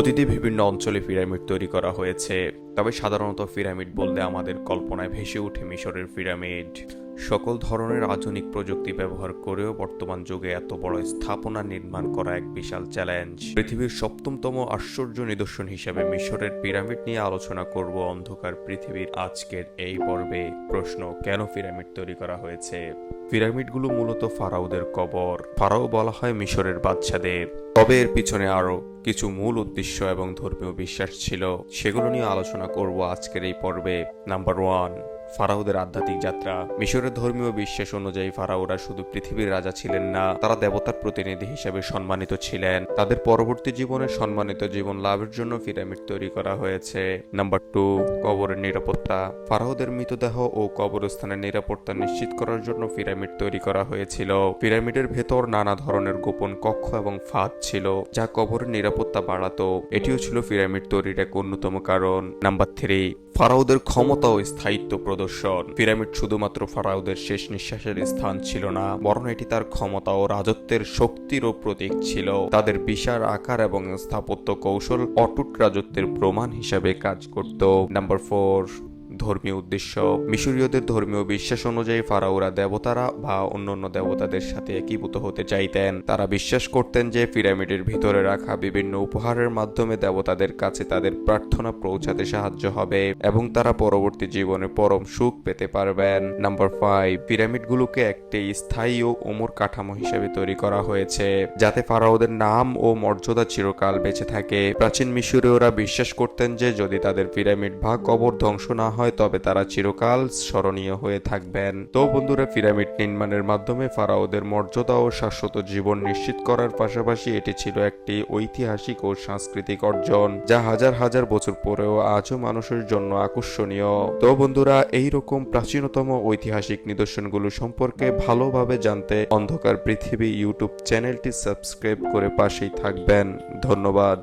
অতীতে বিভিন্ন অঞ্চলে পিরামিড তৈরি করা হয়েছে। তবে সাধারণত পিরামিড বলতে আমাদের কল্পনায় ভেসে ওঠে মিশরের পিরামিড। সকল ধরনের আধুনিক প্রযুক্তি ব্যবহার করেও বর্তমান যুগে এত বড় স্থাপনা নির্মাণ করা এক বিশাল চ্যালেঞ্জ। পৃথিবীর সপ্তমতম আশ্চর্য নিদর্শন হিসেবে মিশরের পিরামিড নিয়ে আলোচনা করব অন্ধকার পৃথিবীর আজকের এই পর্বে। প্রশ্ন, কেন পিরামিড তৈরি করা হয়েছে? পিরামিডগুলো মূলত ফারাওদের কবর। ফারাও বলা হয় মিশরের বাচ্চাদের তবে এর পিছনে আরও কিছু মূল উদ্দেশ্য এবং ধর্মীয় বিশ্বাস ছিল। সেগুলো নিয়ে আলোচনা করব আজকের এই পর্বে নাম্বার ওয়ান ফারাওদের আধ্যাত্মিক যাত্রা। মিশরের ধর্মীয় বিশ্বাস অনুযায়ী ফারাওরা শুধু পৃথিবীর রাজা ছিলেন না, তারা দেবতার প্রতিনিধি হিসেবে সম্মানিত ছিলেন। তাদের পরবর্তী জীবনে সম্মানিত জীবন লাভের জন্য পিরামিড তৈরি করা হয়েছে। নাম্বার টু, কবরের নিরাপত্তা। ফারাওদের মৃতদেহ ও কবরস্থানের নিরাপত্তা নিশ্চিত করার জন্য পিরামিড তৈরি করা হয়েছিল। পিরামিডের ভেতর নানা ধরনের গোপন কক্ষ এবং ফাঁদ ছিল, যা কবরের নিরাপত্তা বাড়াতো। এটিও ছিল পিরামিড তৈরির এক অন্যতম কারণ। নাম্বার থ্রি ফারাওদের ক্ষমতা ও স্থায়িত্ব প্রদর্শন। পিরামিড শুধুমাত্র ফারাউদের শেষ নিঃশ্বাসের স্থান ছিল না বরং এটি তার ক্ষমতা ও রাজত্বের শক্তিরও প্রতীক ছিল। তাদের বিশাল আকার এবং স্থাপত্য কৌশল অটুট রাজত্বের প্রমাণ হিসাবে কাজ করত। নাম্বার ফোর ধর্মীয় উদ্দেশ্য, মিশরীয়দের ধর্মীয় বিশ্বাস অনুযায়ী ফারাওরা দেবতারা বা অন্যান্য দেবতাদের সাথে একীভূত হতে চাইতেন। তারা বিশ্বাস করতেন যে পিরামিডের ভিতরে রাখা বিভিন্ন উপহারের মাধ্যমে দেবতাদের কাছে তাদের প্রার্থনা পৌঁছাতে সাহায্য হবে এবং তারা পরবর্তী জীবনে পরম সুখ পেতে পারবেন। নাম্বার ফাইভ, পিরামিডগুলোকে একটি স্থায়ী ও ওমর কাঠামো হিসেবে তৈরি করা হয়েছে, যাতে ফারাওদের নাম ও মর্যাদা চিরকাল বেঁচে থাকে। প্রাচীন মিশরীয়রা বিশ্বাস করতেন যে যদি তাদের পিরামিড বা কবর ধ্বংস না হয় তবে তারা চিরকাল স্মরণীয় হয়ে থাকবেন। তো বন্ধুরা, পিরামিড নির্মাণের মাধ্যমে ফারাওদের মর্যাদা ও শাশ্বত জীবন নিশ্চিত করার পাশাপাশি এটি ছিল একটি ঐতিহাসিক ও সাংস্কৃতিক অর্জন, যা হাজার হাজার বছর পরেও আজও মানুষের জন্য আকর্ষণীয়। তো বন্ধুরা এই রকম প্রাচীনতম ঐতিহাসিক নিদর্শনগুলো সম্পর্কে ভালোভাবে জানতে অন্ধকার পৃথিবী ইউটিউব চ্যানেলটি সাবস্ক্রাইব করে পাশেই থাকবেন। ধন্যবাদ।